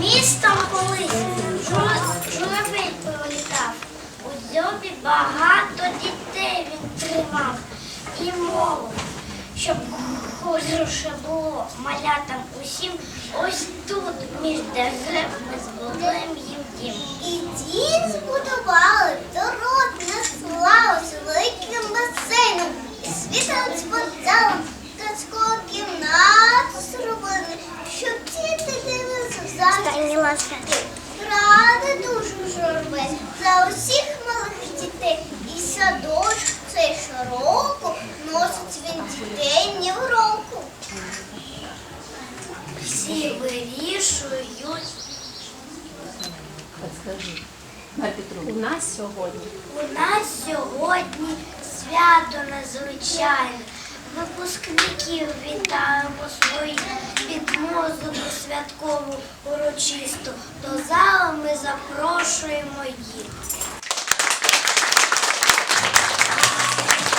містом колись журавель пролітав. У дзьобі багато дітей він тримав і мову, щоб хороше було малятам усім. Ось тут між дерев ми збудуємо їм дім. І дім збудували, дорог наслав з великим басейном і світлим спортзалом. В захист. Ради душу журби за усіх малих дітей. І садочок цей щороку носить він дітей ні в року. Всі вирішують. У нас сьогодні. У нас сьогодні свято надзвичайне. Випускників вітаємо своїх під музику святкову урочисту. До залу ми запрошуємо їх.